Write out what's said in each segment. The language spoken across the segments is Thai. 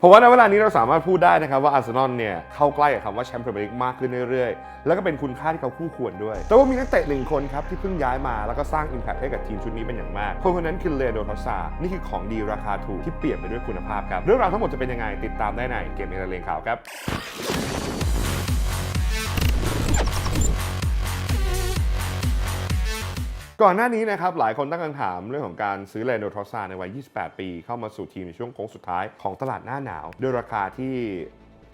เพราะว่าในเวลานี้เราสามารถพูดได้นะครับว่าอาร์เซนอลเนี่ยเข้าใกล้กับคำว่าแชมป์พรีเมียร์ลีกมากขึ้นเรื่อยๆ แล้วก็เป็นคุณค่าที่เขาคู่ควรด้วย แต่ว่ามีนักเตะหนึ่งคนครับที่เพิ่งย้ายมาแล้วก็สร้างอิมแพคให้กับทีมชุดนี้เป็นอย่างมาก คนคนนั้นคือเลโดทอซานี่คือของดีราคาถูกที่เปลี่ยนไปด้วยคุณภาพครับ เรื่องราวทั้งหมดจะเป็นยังไงติดตามได้ในเกมเอเเลงข่าวครับ ก่อนหน้านี้นะครับหลายคนตั้งคำถามเรื่องของการซื้อเลนโดทรอสซาในวัย 28 ปี เข้ามาสู่ทีมในช่วงโค้งสุดท้ายของตลาดหน้าหนาว ด้วยราคาที่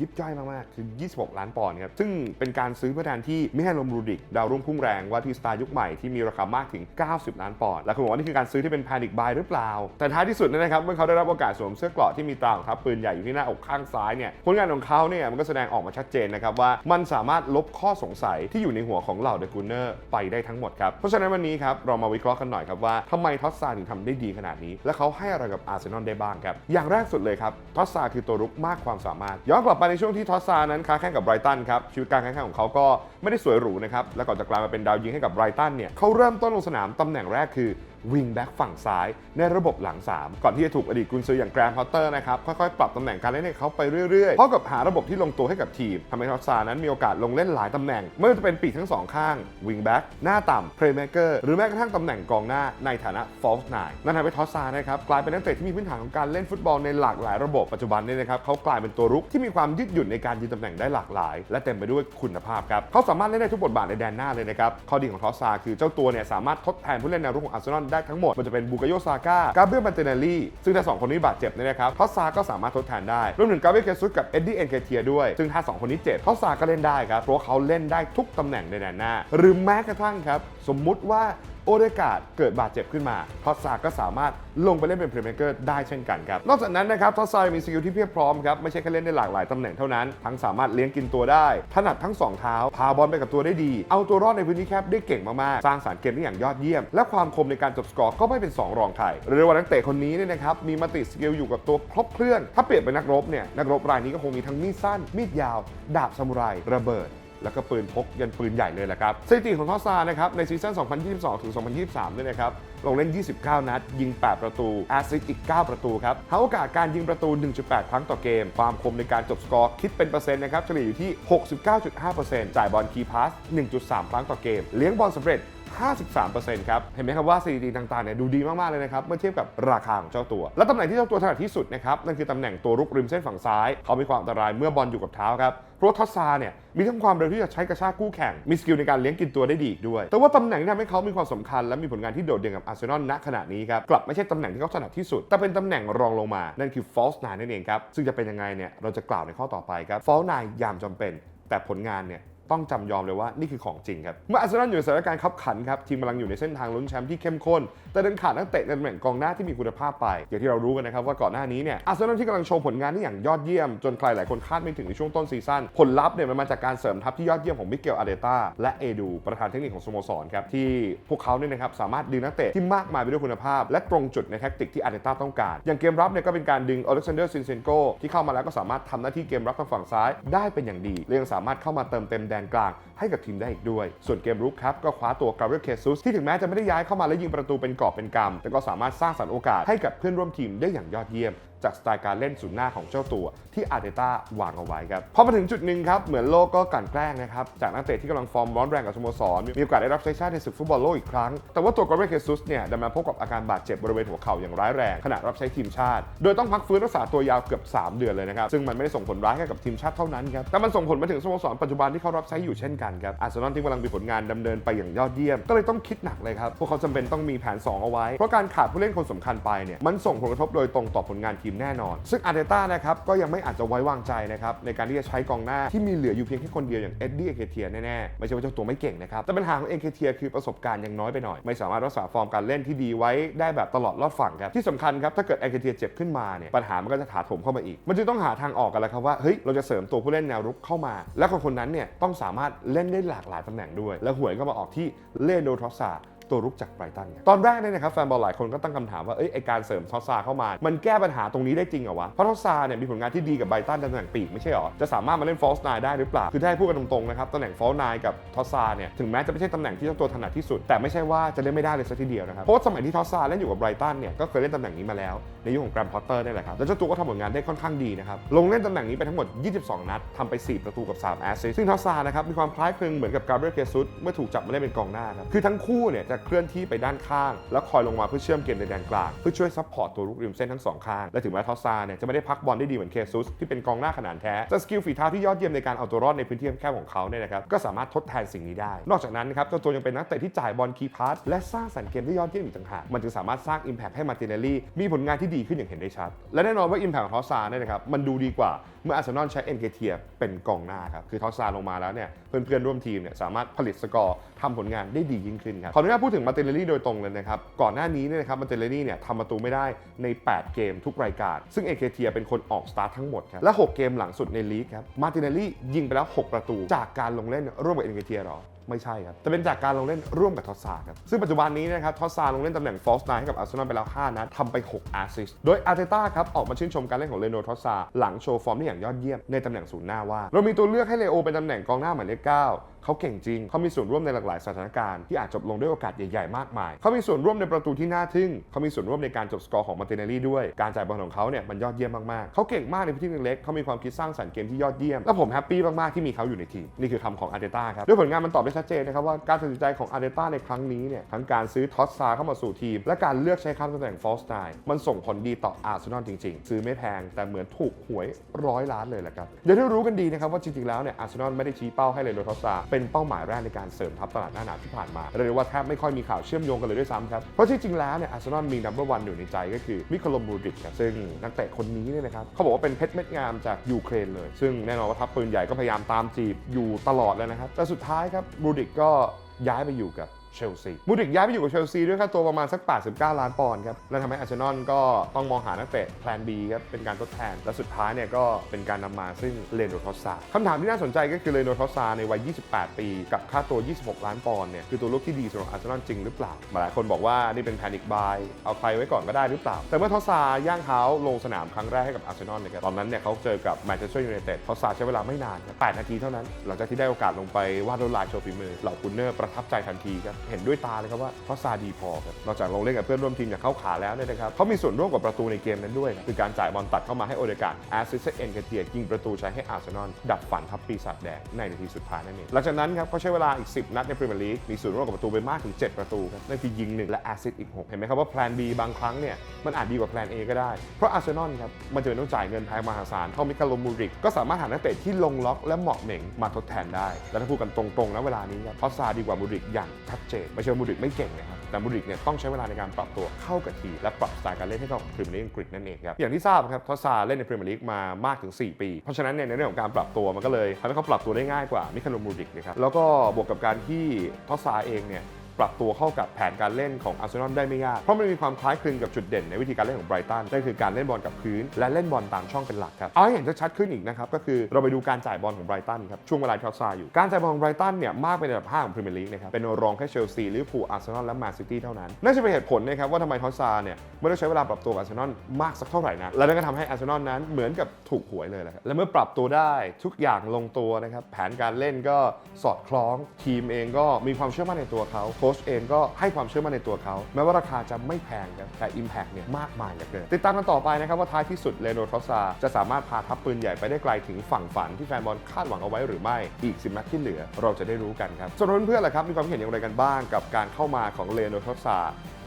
ยิบย่อยมากๆ คือ 26 ล้านปอนด์ครับ ซึ่งเป็นการซื้อเพื่อแทนที่มิเฮลลมรูดิก ดาวรุ่งพุ่งแรงว่าที่สไตล์ยุคใหม่ที่มีราคามากถึง 90 ล้านปอนด์ และคุณบอกว่านี่คือการซื้อที่เป็นแพนิคบายหรือเปล่า แต่ท้ายที่สุดนะครับ เมื่อเขาได้รับโอกาสสวมเสื้อเกราะที่มีตราของทัพปืนใหญ่อยู่ที่หน้าอกข้างซ้ายเนี่ย ผลงานของเขาเนี่ยมันก็แสดงออกมาชัดเจนนะครับว่ามันสามารถลบข้อสงสัยที่อยู่ในหัวของเหล่าเดอะกูเนอร์ไปได้ทั้งหมดครับ เพราะฉะนั้นวันนี้ครับเรามาวิเคราะห์กันหน่อยครับว่าทำไมท็อตซาถึงทำได้ดีขนาดนี้ และเขาให้อะไรกับอาร์เซนอลได้บ้างครับอย่างแรกสุดเลยครับท็อตซาคือตัวรุกมากความสามารถย้อนกลับไปในช่วงที่ทอสซานั้นค้าแข่งกับไบรตันครับชีวิตการแข่งขันของเขาก็ไม่ได้สวยหรูนะครับและก่อนจะกลายมาเป็นดาวยิงให้กับไบรตันเนี่ยเขาเริ่มต้นลงสนามตำแหน่งแรกคือ วิงแบ็กฝั่งซ้ายในระบบหลัง 3 ก่อนที่จะถูกอดีตกุนซืออย่างแกรมพอตเตอร์นะครับ ค่อยๆ ปรับตำแหน่งการเล่นให้เขาไปเรื่อยๆ เพราะกับหาระบบที่ลงตัวให้กับทีมทำให้ทอสซานั้นมีโอกาสลงเล่นหลายตำแหน่ง ไม่ว่าจะเป็นปีกทั้งสองข้างวิงแบ็กหน้าต่ำเพลย์เม k เกอร์หรือแม้กระทั่งตำแหน่งกองหน้าในฐานะฟอลส์ไนนั่นทำให้ทอสซานะครับกลายเป็นนักเตะที่มีพื้นฐานของการเล่นฟุตบอลในหลากหลายระบบปัจจุบันเนี่ยนะครับเขากลายเป็นตัวรุกที่มีความยืดหยุ่นในการยืนตำแหน่งได้หลากหลาย และเต็มไปด้วยคุณภาพครับเขาสามารถเล่นได้ทุกบทบาทในแดนหน้าเลยนะครับข้อดีของทอสซาคือเจ้าตัวเนี่ยสามารถทดแทนผู้เล่นแนวรุกของอาร์เซนอลได้ทั้งหมด มันจะเป็นบูกาโยซาก้ากาเบรียลมันเตเนลลี่ซึ่งถ้าสองคนนี้บาดเจ็บเนี่ยนะครับทอสซาก็สามารถทดแทนได้รวมถึงกาเบรียลเคซุสกับเอ็ดดี้เอ็นเคเทียด้วย ซึ่งถ้าสองคนนี้เจ็บทอสซาก็เล่นได้ครับเพราะเขาเล่นได้ทุกตำแหน่งในแดนหน้า หรือแม้กระทั่งครับสมมุติว่า โอเดกาดเกิดบาดเจ็บขึ้นมาทอสซาก็สามารถลงไปเล่นเป็นเพลย์เม k เกอร์ได้เช่นกันครับ นอกจากนั้นนะครับทอสซามีสกิลที่เพียบพร้อมครับ ไม่ใช่แค่เล่นได้หลากหลายตำแหน่งเท่านั้น ทั้งสามารถเลี้ยงกินตัวได้ ถนัดทั้งสองเท้า พาบอลไปกับตัวได้ดี เอาตัวรอดในพื้นที่แคบได้เก่งมาก ๆ สร้างสารรค์เกมได้อย่างยอดเยี่ยม และความคมในการจบสกอร์ก็ไม่เป็นสองรองใครเรียกว่านักเตะคนนี้เนี่ยนะครับมีมัติสกิลอยู่กับตัวครบเครื่อง ถ้าเปรียบเป็นนักรบเนี่ยนักรบรายนี้ก็คงมีทั้งมีดสั้นมีดยาว ดาบซามูไรระเบิด แล้วก็ปืนพกยันปืนใหญ่เลยแหละครับสถิติของทอซานะครับในซีซั่น 2022 ถึง 2023ด้วยนะครับลงเล่น 29 นัด ยิง 8 ประตูแอสซิสต์อีก 9 ประตูครับหาโอกาสการยิงประตู 1.8 ครั้งต่อเกม ความคมในการจบสกอร์คิดเป็นเปอร์เซ็นต์นะครับเฉลี่ยอยู่ที่ 69.5%จ่ายบอลคีย์พาส 1.3 ครั้งต่อเกม เลี้ยงบอลสำเร็จ53%ครับ เห็นไหมครับว่าสถิติต่างๆเนี่ยดูดีมาก ๆ เลยนะครับ เมื่อเทียบกับราคาของเจ้าตัว และตำแหน่งที่เจ้าตัวถนัดที่สุดนะครับ นั่นคือตำแหน่งตัวรุกริมเส้นฝั่งซ้าย เขามีความอันตรายเมื่อบอลอยู่กับเท้าครับ ราะว่าทอสซาเนี่ยมีทั้งความเร็วที่จะใช้กระชากคู่แข่ง มีสกิลในการเลี้ยงกินตัวได้ดีอีกด้วย แต่ว่าตำแหน่งที่ทำให้เขามีความสำคัญ และมีผลงานที่โดดเด่นกับอาร์เซนอลณขณะนี้ครับ กลับไม่ใช่ตำแหน่งที่เขาถนัดที่สุด แต่เป็นตำแหน่งรองลงมา นั่นคือฟอลส์นายนั่นเองครับ ซึ่งจะเป็นยังไงเนี่ยเราจะกล่าวในข้อต่อไปครับฟอลส์นายยามจำเป็น แต่ผลงานเนี่ย ต้องจำยอมเลยว่านี่คือของจริงครับ เมื่ออาร์เซนอลอยู่ในสถานการณ์ขับขันครับ ทีมกำลังอยู่ในเส้นทางลุ้นแชมป์ที่เข้มข้น แต่ดันขาดนักเตะในตำแหน่งกองหน้าที่มีคุณภาพไป อย่างที่เรารู้กันนะครับว่าก่อนหน้านี้เนี่ยอาร์เซนอลที่กำลังโชว์ผลงานที่อย่างยอดเยี่ยม จนใครหลายคนคาดไม่ถึงในช่วงต้นซีซั่นผลลัพธ์เนี่ยมันมาจากการเสริมทัพที่ยอดเยี่ยมของมิเกลอาเดต้าและเอดูประธานเทคนิคของสโมสรครับที่พวกเขาเนี่ยนะครับสามารถดึงนักเตะที่มากมายไปด้วยคุณภาพ และตรงจุดในแท็กติกที่อาเดต้าต้องการ อย่างเกมรับเนี่ยก็เป็นการดึงอเล็กซานเดอร์ซินเซนโกที่เข้ามาแล้วก็สามารถทำหน้าที่เกมรับทางฝั่งซ้ายได้เป็นอย่างดีและยังสามารถเข้ามาเติมเต็มดนกลางให้กับทีมได้อีกด้วย ส่วนเกมรุกครับก็คว้าตัวกาเรียลเคซุสที่ถึงแม้จะไม่ได้ย้ายเข้ามาและยิงประตูเป็นกอบเป็นกำแต่ก็สามารถสร้างสรรค์โอกาสให้กับเพื่อนร่วมทีมได้อย่างยอดเยี่ยม จากสไตล์การเล่นศูนย์หน้าของเจ้าตัวที่อาร์เตต้าวางเอาไว้ครับพอมาถึงจุดหนึ่งครับเหมือนโลกก็กลั่นแกล้งนะครับจากนักเตะที่กำลังฟอร์มร้อนแรงกับสโมสรมีโอกาสได้รับใช้ชาติในศึกฟุตบอลโลกอีกครั้ง แต่ว่าตัวกอร์เบเคซุสเนี่ยดันมาพบกับอาการบาดเจ็บบริเวณหัวเข่าอย่างร้ายแรงขณะรับใช้ทีมชาติ โดยต้องพักฟื้นรักษาตัวยาวเกือบ 3 เดือนเลยนะครับซึ่งมันไม่ได้ส่งผลร้ายแค่กับทีมชาติเท่านั้นครับแต่มันส่งผลมาถึงสโมสรปัจจุบันที่เขารับใช้อยู่เช่นกันครับอาร์เซนอลที่กำลังมีผลงานดำเนินไปอย่างยอดเยี่ยม ก็เลยต้องคิดหนักเลยครับพวกเขาจำเป็นต้องมีแผน 2 เอาไว้เพราะการขาดผู้เล่นคนสำคัญไปเนี่ยมันส่งผลกระทบโดยตรงต่อผลงานทีมแน่นอน ซึ่งอาร์เตต้านะครับก็ยังไม่อาจจะไว้วางใจนะครับในการที่จะใช้กองหน้าที่มีเหลืออยู่เพียงแค่คนเดียวอย่างเอ็ดดี้เอเคเทียแน่ๆไม่ใช่ว่าเจ้าตัวไม่เก่งนะครับแต่ปัญหาของเอเคเทียคือประสบการณ์ยังน้อยไปหน่อย ไม่สามารถรักษาฟอร์มการเล่นที่ดีไว้ได้แบบตลอดรอดฝั่งครับที่สำคัญครับถ้าเกิดเอเคเทียเจ็บขึ้นมาเนี่ยปัญหามันก็จะถาโถมเข้ามาอีก มันจึงต้องหาทางออกกันแล้วครับว่าเฮ้ยเราจะเสริมตัวผู้เล่นแนวรุกเข้ามา และคนคนนั้นเนี่ยต้องสามารถเล่นได้หลากหลายตำแหน่งด้วย และหวยก็มาออกที่เลโดทรอสซา ตัวรุกจากไบรตันตอนแรกเนี่ยนะครับแฟนบอลหลายคนก็ตั้งคำถามว่าเอ้ยไอการเสริมทอซาเข้ามา มันแก้ปัญหาตรงนี้ได้จริงเหรอวะเพราะทอซาเนี่ยมีผลงานที่ดีกับไบรตันตำแหน่งปีกไม่ใช่เหรอจะสามารถมาเล่นฟอลส์ไนได้หรือเปล่าคือถ้าให้พูดกันตรงๆนะครับตำแหน่งฟอลส์ไนกับทอซาเนี่ยถึงแม้จะไม่ใช่ตำแหน่งที่เจ้าตัวถนัดที่สุด แต่ไม่ใช่ว่าจะเล่นไม่ได้เลยสักทีเดียวนะครับเพราะสมัยที่ทอซาเล่นอยู่กับไบรตันเนี่ยก็เคยเล่นตำแหน่งนี้มาแล้วในยุคของแกรมพอตเตอร์นี่แหละครับแล้วเจ้าตัวก็ทำผลงานได้ค่อนข้างดีนะครับลงเล่นตำแหน่งนี้ไปทั้งหมด 22 นัดทำไป 4 ประตูกับ 3 แอสซิสต์ซึ่งทอซานะครับมีความคล้ายคลึงเหมือนกับกาเบรียลเกซุสเมื่อถูกจับมาเล่นเป็นกองหน้าครับคือทั้งคู่เนี่ยจะเคลื่อนที่ไปด้านข้าง แล้วคอยลงมาเพื่อเชื่อมเกมในแดนกลาง เพื่อช่วยซัพพอร์ตตัวรุกริมเส้นทั้งสองข้าง และถึงแม้ทอซาเนี่ยจะไม่ได้พักบอลได้ดีเหมือนเคซุสที่เป็นกองหน้าขนาดแท้แต่สกิลฝีเท้าที่ยอดเยี่ยมในการเอาตัวรอดในพื้นที่แคบของเขาเนี่ยนะครับก็สามารถทดแทนสิ่งนี้ได้ นอกจากนั้นนะครับเจ้าตัวยังเป็นนักเตะที่จ่ายบอลคีย์พาสและสร้างสรรค์เกมได้ยอดเยี่ยมอีกต่างหากมันจึงสามารถสร้าง Impact ให้มาร์ติเนลลี่มีผลงานที่ดีขึ้นอย่างเห็นได้ชัดและแน่นอนว่า Impact ของทอซาเนี่ยนะครับมันดูดีกว่า เมื่ออาร์เซนอลใช้เอ็นเกเทียเป็นกองหน้าครับ คือทอสซาลงมาแล้วเนี่ยเพื่อนๆร่วมทีมเนี่ยสามารถผลิตสกอร์ทำผลงานได้ดียิ่งขึ้นครับ ขออนุญาตพูดถึงมาเติเลลี่โดยตรงเลยนะครับ ก่อนหน้านี้เนี่ยนะครับมาเติเลลี่เนี่ยทำประตูไม่ได้ใน 8 เกมทุกรายการ ซึ่งเอ็นเกเทียเป็นคนออกสตาร์ททั้งหมดครับ และ 6 เกมหลังสุดในลีกครับมาเติเลลี่ยิงไปแล้ว 6 ประตู จากการลงเล่นร่วมกับเอ็นเกเทียหรอ ไม่ใช่ครับ แต่เป็นจากการลงเล่นร่วมกับทอสซาครับ ซึ่งปัจจุบันนี้นะครับทอสซาลงเล่นตำแหน่งฟอลส์ไนให้กับอาร์เซนอลไปแล้ว 5 นัดทำไป 6 แอสซิสต์โดยอาร์เตต้าครับออกมาชื่นชมการเล่นของเลโนทอสซาหลังโชว์ฟอร์มได้อย่างยอดเยี่ยมในตำแหน่งศูนย์หน้าว่า เรามีตัวเลือกให้เลโอเป็นตำแหน่งกองหน้าหมายเลข9 เขาเก่งจริง เขามีส่วนร่วมในหลากหลายสถานการณ์ที่อาจจบลงด้วยโอกาสใหญ่ๆมากมาย เขามีส่วนร่วมในประตูที่น่าทึ่ง เขามีส่วนร่วมในการจบสกอร์ของมาร์ติเนลลี่ด้วย การจ่ายบอลของเขาเนี่ยมันยอดเยี่ยมมากๆ เขาเก่งมากในพื้นที่เล็กๆเขามีความคิดสร้างสรรค์เกมที่ยอดเยี่ยม และผมแฮปปี้มากๆที่มีเขาอยู่ในทีม นี่คือคำของอาร์เตต้าครับด้วยผลงานมันตอบได้ชัดเจนนะครับว่าการตัดสินใจของอาร์เตต้าในครั้งนี้เนี่ยทั้งการซื้อทอสซาเข้ามาสู่ทีม และการเลือกใช้คำตำแหน่งฟอสไตน์มันส่งผลดีต่ออาร์เซนอลจริงๆ ซื้อไม่แพงแต่เหมือนถูกหวยร้อยล้านเลยแหละครับเดี๋ยวที่รู้กันดีนะครับว่าจริงๆแล้วเนี่ยอาร์เซนอลไม่ได้ชี้เป้าให้เลยโดทอสซาเป็นเป้าหมายแรกในการเสริมทัพตลาดหน้าหนาวที่ผ่านมาเรียกได้ว่าแทบไม่ค่อยมีข่าวเชื่อมโยงกันเลยด้วยซ้ำครับ เพราะที่จริงแล้วเนี่ยอาร์เซนอลมีนัมเบอร์วันอยู่ในใจก็คือมิคลมูริกครับซึ่งนักเตะคนนี้เนี่ยนะครับเขาบอกว่าเป็นเพชรเม็ดงามจากยูเครนเลย ซึ่งแน่นอนว่าทัพปืนใหญ่ก็พยายามตามจีบอยู่ตลอดเลยนะครับแต่สุดท้ายครับบูริกก็ย้ายไปอยู่กับ เชลซีมูดริกย้ายไปอยู่กับเชลซีด้วยค่าตัวประมาณสัก 89 ล้านปอนด์ครับ และทำให้อาร์เซนอลก็ต้องมองหานักเตะแพลน B ครับ เป็นการทดแทน และสุดท้ายเนี่ยก็เป็นการนำมาซึ่งเลนโดทอสซาคำถามที่น่าสนใจก็คือเลนโดทอสซาในวัย 28 ปี กับค่าตัว 26 ล้านปอนด์เนี่ยคือตัวลูกที่ดีสำหรับอาร์เซนอลจริงหรือเปล่า หลายคนบอกว่านี่เป็นแพนิคบายเอาใครไว้ก่อนก็ได้หรือเปล่า แต่เมื่อทอสซาย่างเท้าลงสนามครั้งแรกให้กับอาร์เซนอลนะครับตอนนั้นเนี่ยเขาเจอกับแมนเชสเตอร์ยูไนเต็ดทอสซาใช้เวลาไม่นานครับ8นาทีเท่านั้น หลังจากที่ได้โอกาสลงไปวาดลวดลายโชว์ฝีมือเหล่าคุณเนอร์ประทับใจทันทีครับเห็นด้วยตาเลยครับว่าทอสซาดีพอครับนอกจากลงเล่นกับเพื่อนร่วมทีมอย่างเข้าขาแล้วเนี่ยนะครับเขามีส่วนร่วมกับประตูในเกมนั้นด้วยคือการจ่ายบอลตัดเข้ามาให้โอเดการ์ดแอสซิสต์เอ็นเกเทียยิงประตูใช้ให้อาร์เซนอลดับฝันทัพปีศาจแดงในนาทีสุดท้ายนั่นเองหลังจากนั้นครับเขาใช้เวลาอีก 10 นัดในพรีเมียร์ลีกมีส่วนร่วมกับประตูไปมากถึง 7 ประตูครับนั่นคือยิง 1 และแอสซิสต์อีก 6 เห็นไหมครับว่าแพลน B บางครั้งเนี่ยมันอาจดีกว่าแพลน A ก็ได้เพราะอาร์เซนอลครับมันจะต้องจ่ายเงินแพงมหาศาลเท่ามิคาโลมูริกก็สามารถหานักเตะที่ลงล็อกและเหมาะเหม่งมาทดแทนได้ และถ้าพูดกันตรงๆนะเวลานี้ครับทอสซาดีกว่ามูริกอย่างชัดเจนไม่ใช่ว่ามูริกไม่เก่งนะครับแต่มูริกเนี่ยต้องใช้เวลาในการปรับตัวเข้ากับทีมและปรับสไตล์การเล่นให้เข้ากับพรีเมียร์ลีกอังกฤษนั่นเองครับอย่างที่ทราบครับทอสซาเล่นในพรีเมียร์ลีกมามากถึง 4 ปี เพราะฉะนั้นเนี่ยในเรื่องของการปรับตัวมันก็เลยทำให้เขาปรับตัวได้ง่ายกว่ามิคาโลมูริกนะครับแล้วก็บวกกับการที่ทอสซาเองเนี่ย ปรับตัวเข้ากับแผนการเล่นของอาร์เซนอลได้ไม่ยาก เพราะมันมีความคล้ายคลึงกับจุดเด่นในวิธีการเล่นของไบรตันนั่นคือการเล่นบอลกับพื้น และเล่นบอลตามช่องเป็นหลักครับเอาให้เห็นชัดขึ้นอีกนะครับก็คือเราไปดูการจ่ายบอลของไบรตันครับช่วงเวลาทอสซาอยู่การจ่ายบอลของไบรตันเนี่ยมากเป็นอันดับ5ของพรีเมียร์ลีกนะครับเป็นรองแค่เชลซีลิเวอร์พูลอาร์เซนอลและแมนซิตี้เท่านั้นนั่นจะเป็นเหตุผลนะครับว่าทำไมทอสซาเนี่ยไม่ได้ใช้เวลาปรับตัวกับอาร์เซนอลมากสักเท่าไหร่นะและนั่นก็ทำให้อาร์เซนอลนั้นเหมือนกับถูกหวยเลยแหละและเมื่อปรับตัวได้ทุกอย่างลงตัวนะครับแผนการเล่นก็สอดคล้องทีมเองก็มีความเชื่อมั่นในตัวเขาค้ชเองก็ให้ความเชื่อมั่นในตัวเขา แม้ว่าราคาจะไม่แพงครับแต่ Impact เนี่ยมากมายเหลือเกินติดตามกันต่อไปนะครับว่าท้ายที่สุดเลโนทอสซาจะสามารถพาทัพปืนใหญ่ไปได้ไกลถึงฝั่งฝันที่แฟนบอลคาดหวังเอาไว้หรือไม่อีก10นัดที่เหลือ เราจะได้รู้กันครับส่วนเพื่อนๆล่ะครับมีความเห็นอย่างไรกันบ้าง กับการเข้ามาของเลโนทอสซา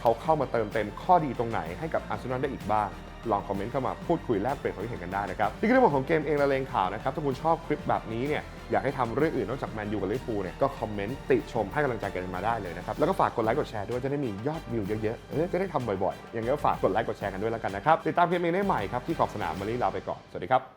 เขาเข้ามาเติมเต็มข้อดีตรงไหนให้กับอาร์เซนอลได้อีกบ้าง ลองคอมเมนต์เข้ามาพูดคุยแลกเปลี่ยนความคิดเห็นกันได้นะครับนี่คือเรื่องของเกมเองละเลงข่าวนะครับถ้าคุณชอบคลิปแบบนี้เนี่ยอยากให้ทำเรื่องอื่นนอกจากแมนยูกับลิเวอร์พูลเนี่ยก็คอมเมนต์ติชมให้กำลังใจกันมาได้เลยนะครับแล้วก็ฝากกดไลค์กดแชร์ด้วยจะได้มียอดวิวเยอะๆเออจะได้ทำบ่อยๆอย่างนี้ก็ฝากกดไลค์กดแชร์กันด้วยแล้วกันนะครับติดตามเกมเองได้ใหม่ครับที่ขอบสนามมาลีลาไปก่อนสวัสดีครับ